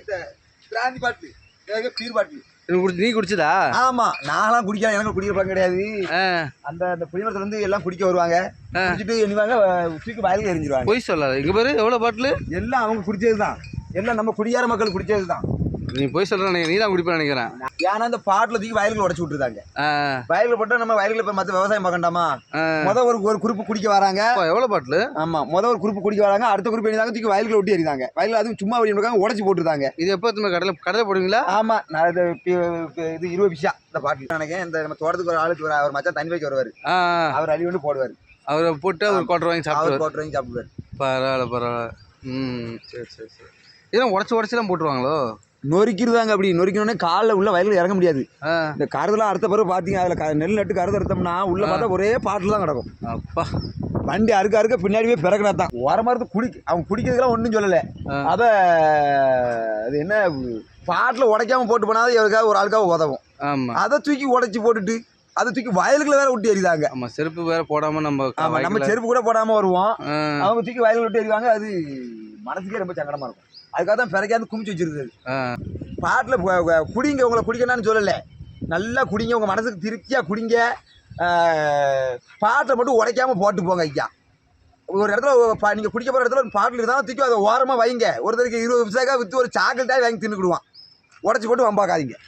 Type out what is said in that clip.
இந்த பிராந்தி பாட்டில் பீர் குடி நீ குடிச்சதா? ஆமா நான்லாம் குடிக்கலாம் எனக்கு குடிக்கிற பழக்கம் கிடையாது. அந்த அந்த புளிமரத்துல இருந்து எல்லாம் குடிக்க வருவாங்க. குடிச்சிட்டு என்னவாங்க தூக்கி வயலுக்கு எரிஞ்சிருவாங்க பொய் சொல்லாத. இங்க பாரு எவ்வளவு பாட்டில் எல்லாம் அவங்க குடிச்சது தான் எல்லாம் நம்ம குடியார மக்கள் குடிச்சது தான் நீ பொய் சொல்ற நீ தான் குடிப்பேன் நினைக்கிறேன். ஏன்னா அந்த பாட்டில் தூக்கி வயலுக்கு உடச்சு விட்டுருந்தாங்க ஆ, வயலுக்கு போட்டா நம்ம வயலுக்கு இப்போ மற்ற விவசாயம் பார்க்கண்டாமா. முத ஒரு ஒரு குரூப் குடிக்க வராங்க. அப்பா, எவ்வளவு பாட்டில்? ஆமா முத ஒரு குரூப் குடிக்க வராங்க அடுத்த குரூப் என்னதாங்க தூக்கி வயலுக்கு ஒட்டி எறிந்தாங்க வயலில் அதுவும் சும்மா வழி இருக்காங்க உடச்சி போட்டுருந்தாங்க இது எப்போ எத்தனை கடையில் கடையில் போடுவீங்களா? ஆமா நான் இது இருபது பிஷா இந்த பாட்டில். நினைக்கிறேன் இந்த நம்ம தோட்டத்துக்கு ஒரு ஆளுக்கு அவர் மச்சான் தண்ணி வைக்க வருவார். அவர் அள்ளி வந்து போடுவார். அவரை போட்டு அவர் குவார்டர் வாங்கி சாப்பிடுவார். கோட்டர் வாங்கி சாப்பிடுவார். பரவாயில்ல பரவாயில்ல. ம் சரி சரி சரி. இதெல்லாம் உடச்சி உடச்சிலாம் போட்டுருவாங்களோ? நொறுக்கிடுதாங்க அப்படி. நொறுக்கணுன்னே காலில் உள்ள வயலில் இறங்க முடியாது. இந்த கருதெல்லாம் அறுத்த பிறகு பார்த்தீங்க அதில் நெல் நட்டு கருது அறுத்தோம்னா உள்ள பார்த்தா ஒரே பாட்டில் தான் கிடக்கும். அப்பா. வண்டி அறுக்க அறுக்க பின்னாடியே பிறகுனா தான். ஓரமாக இருந்து குடி அவங்க குடிக்கிறதுலாம் ஒன்றும் சொல்லலை. அத அது என்ன பாட்டில் உடைக்காம போட்டு போனால் எவருக்காக ஒரு ஆளுக்காக உதவும். ஆமாம் அதை தூக்கி உடைச்சி போட்டுட்டு அதை தூக்கி வயலுக்குள்ள வேற விட்டு எறிதாங்க ஆமாம் செருப்பு வேற போடாம நம்ம ஆமா நம்ம செருப்பு கூட போடாம வருவோம். அவங்க தூக்கி வயலுக்கு விட்டு எறிவாங்க அது மனசுக்கே ரொம்ப சங்கடமா இருக்கும். அதுக்காக தான் பிறக்காந்து குமிச்சு வச்சிருக்குது. பாட்டில் குடிங்க உங்களை குடிக்கணும்னு சொல்லலை. நல்லா குடிங்க உங்கள் மனசுக்கு திருப்தியாக குடிங்க. பாட்டில் மட்டும் உடைக்காம போட்டு போங்க ஐயா. ஒரு இடத்துல நீங்கள் குடிக்க போகிற இடத்துல ஒரு பாட்டில் இருந்தாலும் தூக்கி அதை ஓரமாக வைங்க. ஒருத்தருக்கு இருபது பிசாக்கா விற்று ஒரு சாக்லேட்டாக வாங்கி தின்னுக்கிடுவான். உடச்சி போட்டு வம்பாக்காதீங்க.